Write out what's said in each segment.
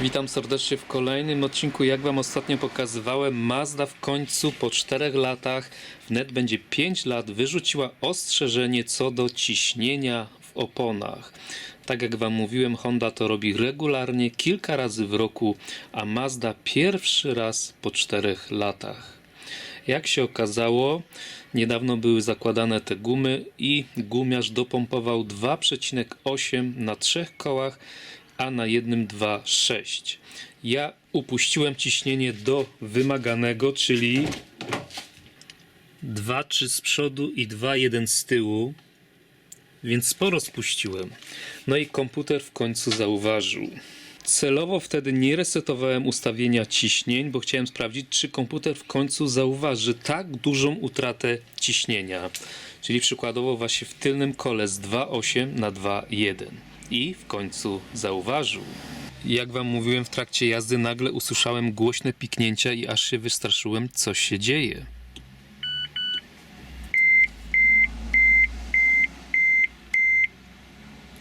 Witam serdecznie w kolejnym odcinku. Jak Wam ostatnio pokazywałem, Mazda w końcu po 4 latach, wnet będzie 5 lat, wyrzuciła ostrzeżenie co do ciśnienia w oponach. Tak jak Wam mówiłem, Honda to robi regularnie, kilka razy w roku, a Mazda pierwszy raz po 4 latach. Jak się okazało, niedawno były zakładane te gumy i gumiarz dopompował 2,8 na trzech kołach, a na jednym 2,6. Ja upuściłem ciśnienie do wymaganego, czyli 2,3 z przodu i 2,1 z tyłu, więc sporo spuściłem. No i komputer w końcu zauważył. Celowo wtedy nie resetowałem ustawienia ciśnień, bo chciałem sprawdzić, czy komputer w końcu zauważy tak dużą utratę ciśnienia. Czyli przykładowo właśnie w tylnym kole z 2,8 na 2,1. I w końcu zauważył. Jak wam mówiłem w trakcie jazdy, nagle usłyszałem głośne piknięcia i aż się wystraszyłem, co się dzieje.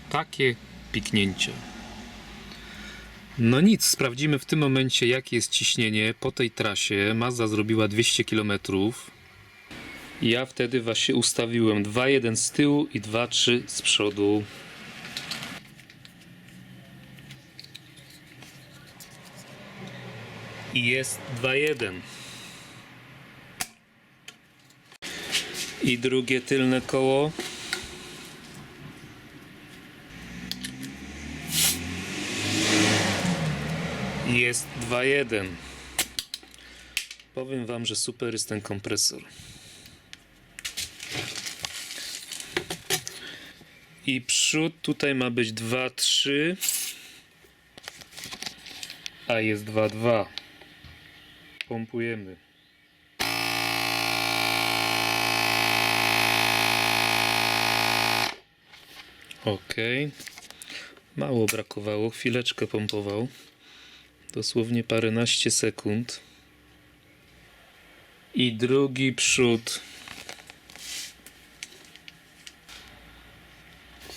Takie piknięcie. No nic, sprawdzimy w tym momencie jakie jest ciśnienie po tej trasie. Mazda zrobiła 200 km. Ja wtedy właśnie ustawiłem 2,1 z tyłu i 2,3 z przodu. I jest 2,1. I drugie tylne koło. Jest 2.1. Powiem wam, że super jest ten kompresor. I przód tutaj ma być 2.3, a jest 2.2. Pompujemy. Ok. Mało brakowało, chwileczkę pompował dosłownie paręnaście sekund. I drugi przód.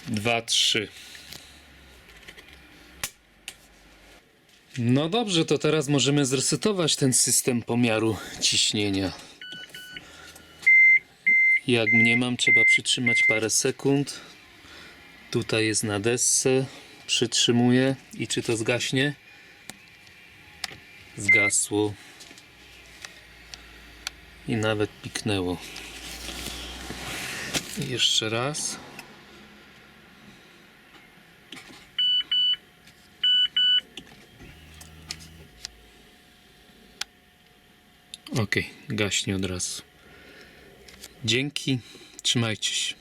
Dwa, trzy. No dobrze, to teraz możemy zresetować ten system pomiaru ciśnienia. Jak mniemam, trzeba przytrzymać parę sekund. Tutaj jest na desce. Przytrzymuję i czy to zgaśnie? zgasło i nawet piknęło. Jeszcze raz. Ok, gaśnie od razu. Dzięki, trzymajcie się.